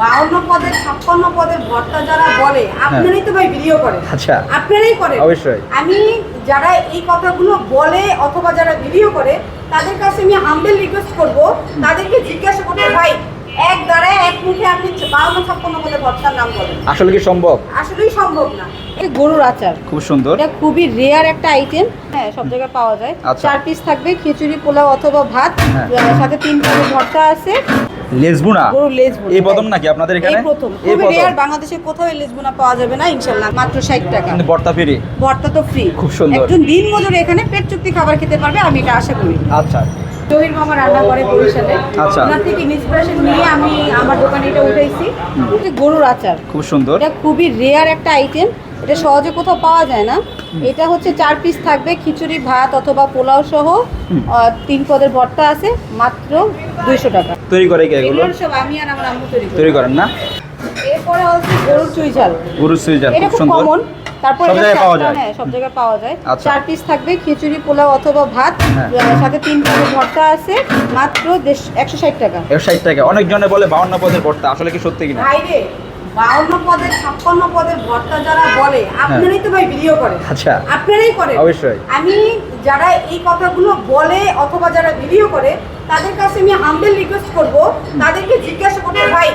বাউন্ন পদের ছাপ্পান্ন পদের ভর্তা যারা বলে আপনারাই তো ভাই ভিডিও করেন আচ্ছা। আপনারাই করেন অবশ্যই। আমি যারা এই কথাগুলো বলে অথবা যারা ভিডিও করে তাদের কাছে আমি হাম্বেল রিকোয়েস্ট করব। তাদেরকে জিজ্ঞাসা করতে ভাই এক দ্বারায় এক মুখে আপনি বাউন্ন ছাপ্পান্ন পদের ভর্তার নাম বলেন। আসলে কি সম্ভব? আসলেই সম্ভব না। এই গরুর আচার। খুব সুন্দর। এটা খুবই রেয়ার একটা আইটেম হ্যাঁ সব জায়গায় পাওয়া যায়। আচ্ছা। চার পিস থাকবে খিচুড়ি পোলাও অথবা ভাত। হ্যাঁ। সাথে তিন পদের ভর্তা আছে। এই প্রথম নাকি আপনাদের এখানে? এই প্রথম। এই রেয়ার বাংলাদেশে কোথাও লেজবোনা পাওয়া যাবে না ইনশাল্লাহ মাত্র ষাট টাকা। কিন্তু বর্তা ফেরি ভর্তা তো ফ্রি খুব সুন্দর। একজন দিন মজুর এখানে পেট চুক্তি খাবার খেতে পারবে আমি এটা আশা করি। আচ্ছা। জহির মামা রান্না করে বরিশালে। আচ্ছা। ওনার থেকে ইন্সপিরেশন নিয়ে আমি আমার দোকানে এটা উঠাইছি। গরুর আচার। খুব সুন্দর। এটা খুবই রেয়ার একটা আইটেম এটা সহজে কোথাও পাওয়া যায় না। এটা হচ্ছে চার পিস থাকবে খিচুড়ি ভাত অথবা পোলাও সহ। তিন পদের ভর্তা আছে মাত্র দুইশো টাকা। তৈরি করে কি এগুলো? সব আমি আর আমার আম্মু তৈরি তৈরি করেন না? এরপরে হচ্ছে গরুর চুই ঝাল। গরু সুইজার এটা খুব সুন্দর। কমন তারপর সব জায়গায় পাওয়া যায়। হ্যাঁ সব জায়গায় পাওয়া যায়। চার পিস থাকবে খিচুড়ি পোলাও অথবা ভাত। হ্যাঁ। সাথে তিন পদের ভর্তা আছে মাত্র একশো ষাট টাকা। একশো ষাট টাকা। অনেক জনে বলে বাউন্ন পদের ভর্তা আসলে কি সত্যি কিনা? ভাইরে বাউন্ন পদের ছাপ্পান্ন পদের ভর্তা যারা বলে আপনারাই তো ভাই ভিডিও করেন আচ্ছা। আপনারাই করেন অবশ্যই। আমি যারা এই কথাগুলো বলে অথবা যারা ভিডিও করে তাদের কাছে আমি হাম্বেল রিকোয়েস্ট করব। তাদেরকে জিজ্ঞাসা করতে ভাই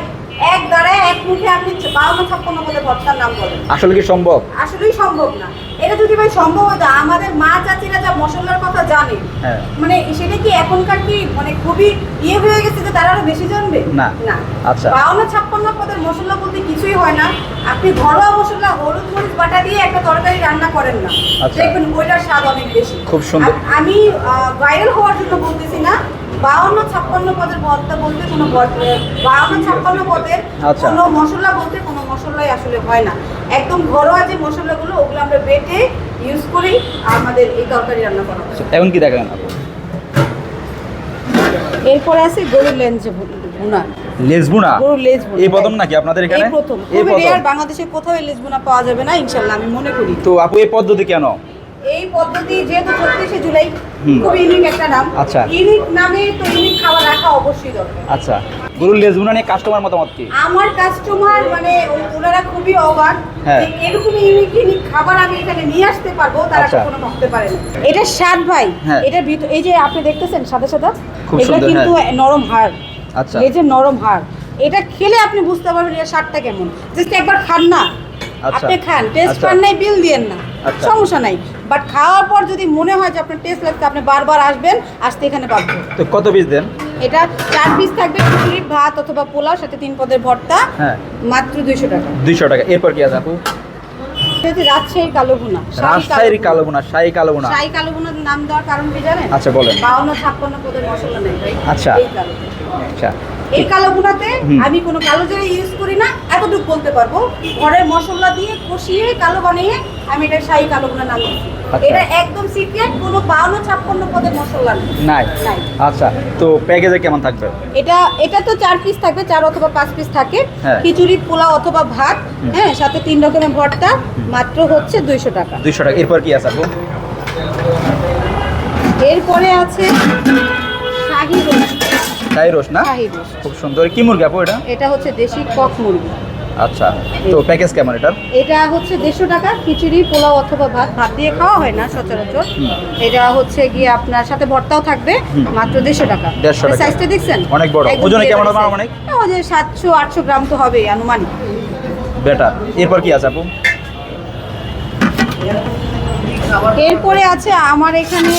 এক দ্বারা এক মুখে আপনি বাউন্ন ছাপ্পান্ন পদের ভর্তার নাম বলেন। আসলে কি সম্ভব? আসলেই সম্ভব না। এটা যদি ভাই সম্ভব হতো আমাদের মা চাচিরা যা মশলার কথা জানে হ্যাঁ। মানে সেটা কি এখনকার কি মানে খুবই ইয়ে হয়ে গেছে যে তারা আরও বেশি জানবে না। না আচ্ছা। বাউন্ন ছাপ্পান্ন পদের মশলা বলতে কিছুই হয় না আপনি ঘরোয়া মশলা হলুদ মরিচ বাটা দিয়ে একটা তরকারি রান্না করেন না আচ্ছা। দেখবেন ওইটার স্বাদ অনেক বেশি খুব সুন্দর। আমি ভাইরাল হওয়ার জন্য বলতেছি না বাউন্ন ছাপ্পান্ন পদের ভর্তা বলতে কোনো বাউন্ন ছাপ্পান্ন পদের আচ্ছা। কোনো মশলা বলতে কোনো মশলাই আসলে হয় না একদম ঘরোয়া যে মশলাগুলো ওগুলো আমরা বেটে ইউজ করেই আমাদের এই তরকারি রান্না করা হয়। এখন কি আপু? এরপরে আছে গরুর লেঞ্জ ভুনা। লেজবুনা এই প্রথম নাকি আপনাদের এখানে? এই প্রথম। এই প্রথম। বাংলাদেশে কোথাও লেজবুনা পাওয়া যাবে না ইনশাল্লাহ আমি মনে করি। তো আপু এই পদ্ধতি কেন? এই পদ্ধতি যেহেতু ছত্রিশে জুলাই খুব ইউনিক একটা নাম আচ্ছা। ইউনিক নামে তো ইউনিক খাবার রাখা অবশ্যই দরকার আচ্ছা গরুর নিয়ে কাস্টমার মতামত কি আমার কাস্টমার মানে ওনারা খুবই অবাক হ্যাঁ। যে এরকম ইউনিক ইউনিক খাবার আমি এখানে নিয়ে আসতে পারব তারা আচ্ছা। কখনো ভাবতে পারে না এটা স্বাদ ভাই হ্যাঁ। এটা ভিতর এই যে আপনি দেখতেছেন সাদা সাদা সুন্দর, কিন্তু হ্যাঁ। নরম হাড় আচ্ছা। লেজের নরম হাড় এটা খেলে আপনি বুঝতে পারবেন এর স্বাদটা কেমন জাস্ট একবার খান না। আপনি খান টেস্ট আচ্ছা। পান নাই বিল দিয়েন না। আচ্ছা। সমস্যা নাই। বাট খাওয়ার পর যদি মনে হয় যে আপনার টেস্ট লাগছে আপনি বারবার আসবেন আসতে এখানে পাবেন তো কত পিস দেন? এটা চার পিস থাকবে ভাত অথবা পোলাও সাথে তিন পদের ভর্তা হ্যাঁ। মাত্র দুইশো টাকা। দুইশো টাকা। এরপর কি আছে আপু? রাজশাহীর রাজশাহীর শাহী শাহী নাম দেওয়ার কারণ কি জানেন? আচ্ছা, বলেন। পদের মশলা নেই। আচ্ছা। এই কারণে। আচ্ছা। এই আমি কোনো কালো জিরা ইউজ করি না এতটুকু বলতে পারব। ঘরের মশলা দিয়ে কষিয়ে কালো বানিয়ে আমি এটা শাহী কালো ভুনা নাম আচ্ছা। এটা একদম সিক্রেট কোনো বাউন্ন ছাপ্পান্ন পদের মশলা নাই। নাই। আচ্ছা তো প্যাকেজে কেমন থাকবে? এটা এটা তো চার পিস থাকবে চার অথবা পাঁচ পিস থাকে। হ্যাঁ। খিচুড়ি পোলাও অথবা ভাত হ্যাঁ সাথে তিন রকমের ভর্তা মাত্র হচ্ছে দুইশো টাকা। দুইশো টাকা। এরপর কি আছে আপু? এরপরে আছে শাহি রোস্ট। শাহী রোস না? শাহি রোস্ট। খুব সুন্দর। কি মুরগি আপু এটা? এটা হচ্ছে দেশি কক মুরগি। আচ্ছা তো প্যাকেজ কেমন এটার? এটা হচ্ছে দেড়শো টাকা খিচুড়ি পোলাও অথবা ভাত। ভাত দিয়ে খাওয়া হয় না সচরাচর। এটা হচ্ছে গিয়ে আপনার সাথে ভর্তাও থাকবে মাত্র দেড়শো টাকা। 150 টাকা। সাইজটা দেখছেন? অনেক বড়। ওজনে কেমন হবে। আনুমানিক? যে সাতশো আটশো গ্রাম তো হবে আনুমানিক। বেটার। এরপর কি আছে আপু? এরপরে আছে আমার এখানে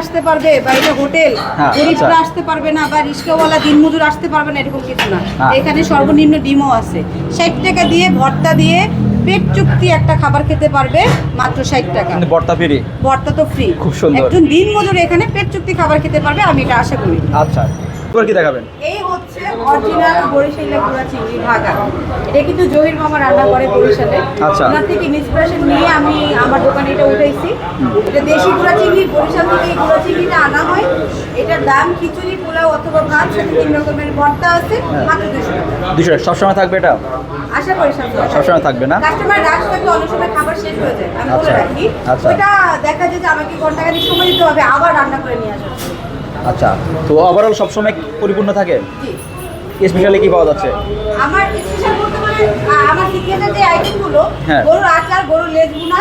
আসতে পারবে বা এটা হোটেল হ্যাঁ, গরিবরা আচ্ছা। আসতে পারবে না বা রিক্সাওয়ালা দিনমজুর আসতে পারবে না এরকম কিছু না। হ্যাঁ। এখানে সর্বনিম্ন ডিমও আছে। ষাট টাকা দিয়ে ভর্তা দিয়ে পেট চুক্তি একটা খাবার খেতে পারবে মাত্র ষাট টাকা। ভর্তা ফ্রি ভর্তা তো ফ্রি খুব সুন্দর। একজন দিনমজুর এখানে পেট চুক্তি খাবার খেতে পারবে আমি এটা আশা করি। আচ্ছা। এরপর কি দেখাবেন? এই হচ্ছে অরিজিনাল বরিশালে পুরা চিংড়ি ভাগা এটা কিন্তু জহির মামা রান্না করে বরিশালে। আচ্ছা। ওনার থেকে ইন্সপিরেশন নিয়ে আমি আমার দোকানে এটা উঠাইছি। এটা দেশি গুঁড়া চিংড়ি বরিশাল থেকে এই গুঁড়া চিংড়িটা আনা হয়। এটার দাম খিচুড়ি পোলাও অথবা ভাত সাথে তিন রকমের ভর্তা আছে হ্যাঁ। মাত্র দুশো টাকা। দুশো সবসময় থাকবে এটা? আশা করি সবসময় থাকবে। না? কাস্টমার রাশ থাকলে অনেক সময় খাবার শেষ হয়ে যায়। আমি বলে আচ্ছা, রাখি। আচ্ছা। ওইটা দেখা যায় যে আমাকে ঘন্টাখানিক সময় দিতে হবে আবার রান্না করে নিয়ে আসা আচ্ছা তো ওভারঅল সবসময় পরিপূর্ণ থাকে? জি। স্পেশালি কি পাওয়া যাচ্ছে? আমার স্পেশাল বলতে মানে আমার সিক্রেটের যে আইটেমগুলো হ্যাঁ। গরুর আচার গরুর লেজ বুনা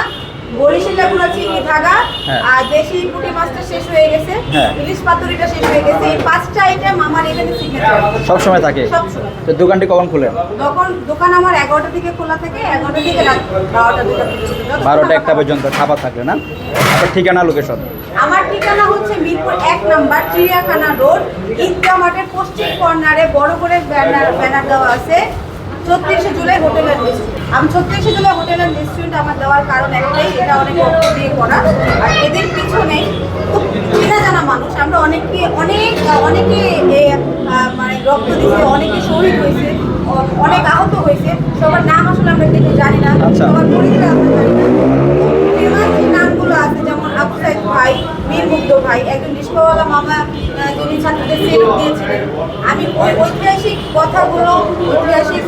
বরিশালা গুঁড়া চিংড়ি ধাগা হ্যাঁ। আর দেশি পুঁটি মাছটা শেষ হয়ে গেছে। হ্যাঁ। ইলিশ পাতুরিটা শেষ হয়ে গেছে। এই পাঁচটা আইটেম আমার এখানে সিগনেচার সব সময় থাকে। তো দোকানটি কখন খুলেন তখন দোকান আমার এগারোটা থেকে খোলা থাকে এগারোটা থেকে রাত বারোটা দুটা পর্যন্ত। বারোটা একটা পর্যন্ত খাবার থাকবে না? আপনার ঠিকানা লোকেশন আমার ঠিকানা হচ্ছে মিরপুর এক নাম্বার চিড়িয়াখানা রোড ঈদগা মাঠের পশ্চিম কর্নারে বড় করে ব্যানার ব্যানার দেওয়া আছে। ছত্রিশে জুলাই হোটেলের রেস্টুরেন্ট আমি ছত্রিশে জুলাই হোটেলের অ্যান্ড আমার দেওয়ার কারণ একটাই এটা অনেক অর্থ দিয়ে করা। আর এদের পিছনে খুব চেনা জানা মানুষ। আমরা অনেকে অনেক অনেকে মানে রক্ত দিয়েছে অনেকে শহীদ হয়েছে অনেক আহত হয়েছে। সবার নাম আসলে আমরা কিন্তু জানি না। আচ্ছা। সবার পরিচয় আমরা জানি না। ফেমাস যে নামগুলো আছে যেমন আবু সাইদ ভাই বীর মুগ্ধ ভাই একজন রিস্কাওয়ালা মামা যিনি ছাত্রদের সেলুট দিয়েছিলেন। আমি ওই ঐতিহাসিক কথাগুলো ঐতিহাসিক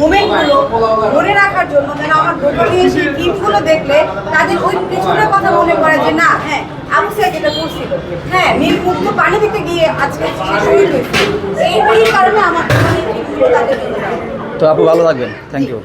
মুমেন্টগুলো মনে রাখার জন্য যেন আমার ঐতিহাসিক গিফটগুলো দেখলে তাদের ওই পেছনের কথা মনে করে যে না হ্যাঁ আবু সাইদ এটা করছিল। হ্যাঁ নীল মুগ্ধ পানি দিতে গিয়ে আজকে শহীদ হয়েছে। এই কারণে আমার তাদের তো আপু ভালো থাকবেন। Thank you